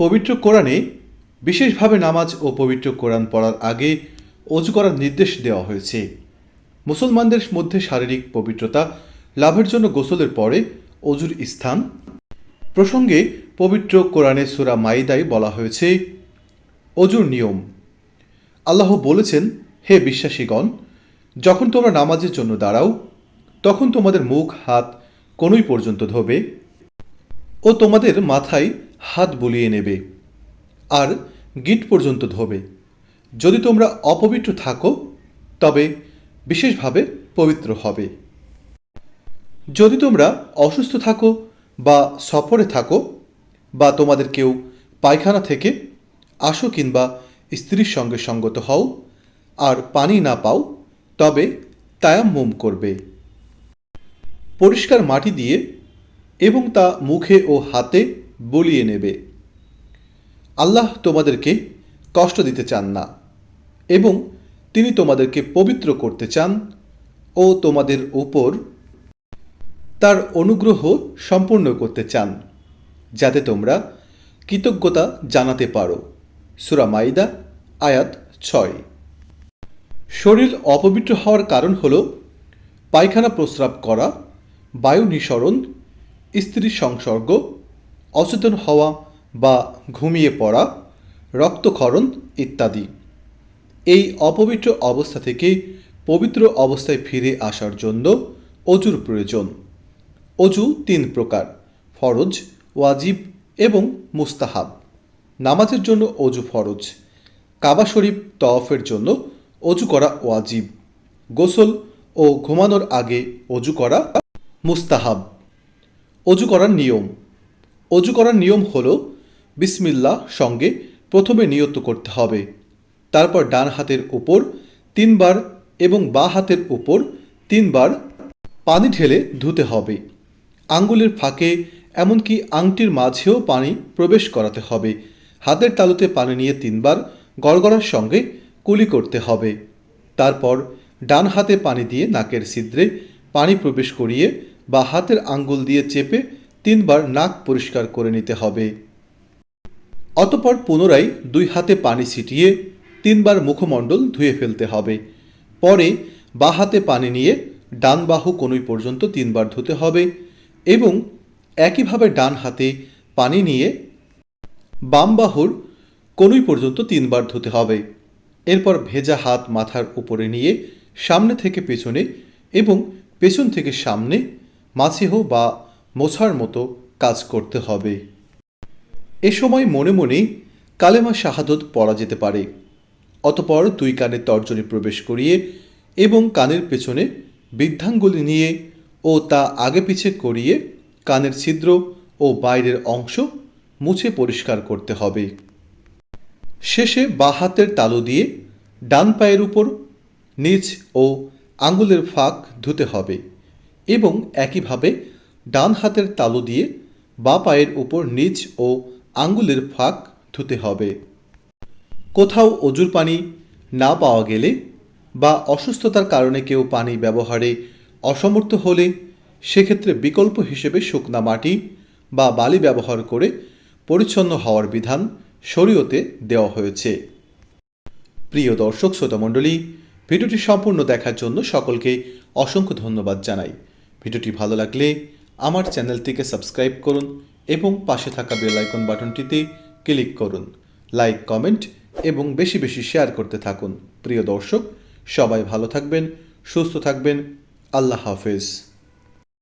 পবিত্র কোরআনে বিশেষভাবে নামাজ ও পবিত্র কোরআন পড়ার আগে অজু করার নির্দেশ দেওয়া হয়েছে। মুসলমানদের মধ্যে শারীরিক পবিত্রতা লাভের জন্য গোসলের পরে অজুর স্থান। প্রসঙ্গে পবিত্র কোরআনে সুরা মাইদায় বলা হয়েছে, অজুর নিয়ম। আল্লাহ বলেছেন, হে বিশ্বাসীগণ, যখন তোমরা নামাজের জন্য দাঁড়াও, তখন তোমাদের মুখ, হাত কোনোই পর্যন্ত ধোবে ও তোমাদের মাথায় হাত বুলিয়ে নেবে আর গিট পর্যন্ত ধোবে। যদি তোমরা অপবিত্র থাকো, তবে বিশেষভাবে পবিত্র হবে। যদি তোমরা অসুস্থ থাকো বা সফরে থাকো বা তোমাদের কেউ পায়খানা থেকে আসো কিংবা স্ত্রীর সঙ্গে সঙ্গত হও আর পানি না পাও, তবে তায়াম্মুম করবে। পরিষ্কার মাটি দিয়ে এবং তা মুখে ও হাতে বলিয়ে নেবে। আল্লাহ তোমাদেরকে কষ্ট দিতে চান না এবং তিনি তোমাদেরকে পবিত্র করতে চান ও তোমাদের উপর তার অনুগ্রহ সম্পূর্ণ করতে চান, যাতে তোমরা কৃতজ্ঞতা জানাতে পারো। সুরা মাইদা, আয়াত ছয়। শরীর অপবিত্র হওয়ার কারণ হল পায়খানা প্রস্রাব করা, বায়ু নিঃসরণ স্ত্রীর সংসর্গ অচেতন হওয়া বা ঘুমিয়ে পড়া, রক্তক্ষরণ ইত্যাদি। এই অপবিত্র অবস্থা থেকে পবিত্র অবস্থায় ফিরে আসার জন্য অজুর প্রয়োজন। অজু তিন প্রকার, ফরজ, ওয়াজিব এবং মুস্তাহাব। নামাজের জন্য অজু ফরজ, কাবা শরীফ তওয়াফের জন্য অজু করা ওয়াজিব, গোসল ও ঘুমানোর আগে অজু করা মুস্তাহাব। অজু করার নিয়ম অজু করার নিয়ম হল, বিসমিল্লাহ সঙ্গে প্রথমে নিয়ত করতে হবে। তারপর ডান হাতের উপর তিনবার এবং বা হাতের উপর তিনবার পানি ঢেলে ধুতে হবে। আঙ্গুলের ফাঁকে এমনকি আংটির মাঝেও পানি প্রবেশ করাতে হবে। হাতের তালুতে পানি নিয়ে তিনবার গড়গড়ার সঙ্গে কুলি করতে হবে। তারপর ডান হাতে পানি দিয়ে নাকের ছিদ্রে পানি প্রবেশ করিয়ে বা হাতের আঙ্গুল দিয়ে চেপে তিনবার নাক পরিষ্কার করে নিতে হবে। অতপর পুনরায় দুই হাতে পানি ছিটিয়ে তিনবার মুখমণ্ডল ধুয়ে ফেলতে হবে। পরে বা হাতে পানি নিয়ে ডান বাহু কনুই পর্যন্ত তিনবার ধুতে হবে এবং একইভাবে ডান হাতে পানি নিয়ে বাম বাহুর কনুই পর্যন্ত তিনবার ধুতে হবে। এরপর ভেজা হাত মাথার উপরে নিয়ে সামনে থেকে পেছনে এবং পেছন থেকে সামনে মাছিহ বা মোছার মতো কাজ করতে হবে। এ সময় মনে মনে কালেমা শাহাদত পড়া যেতে পারে। অতপর দুই কানে তর্জনী প্রবেশ করিয়ে এবং কানের পেছনে বৃদ্ধাঙ্গুলি নিয়ে ও তা আগে পিছে করিয়ে কানের ছিদ্র ও বাইরের অংশ মুছে পরিষ্কার করতে হবে। শেষে বা হাতের তালু দিয়ে ডান পায়ের উপর নিচ ও আঙুলের ফাঁক ধুতে হবে এবং একইভাবে ডান হাতের তালু দিয়ে বা পায়ের উপর নিচ ও আঙ্গুলের ফাঁক ধুতে হবে। কোথাও অজুর পানি না পাওয়া গেলে বা অসুস্থতার কারণে কেউ পানি ব্যবহারে অসমর্থ হলে সেক্ষেত্রে বিকল্প হিসেবে শুকনা মাটি বা বালি ব্যবহার করে পরিচ্ছন্ন হওয়ার বিধান শরীয়তে দেওয়া হয়েছে। প্রিয় দর্শক শ্রোতামণ্ডলী ভিডিওটি সম্পূর্ণ দেখার জন্য সকলকে অসংখ্য ধন্যবাদ জানাই। ভিডিওটি ভালো লাগলে আমার চ্যানেলটিকে সাবস্ক্রাইব করুন এবং পাশে থাকা বেল আইকন বাটনটিতে ক্লিক করুন। লাইক, কমেন্ট এবং বেশি বেশি শেয়ার করতে থাকুন। প্রিয় দর্শক, সবাই ভালো থাকবেন, সুস্থ থাকবেন। আল্লাহ হাফেজ।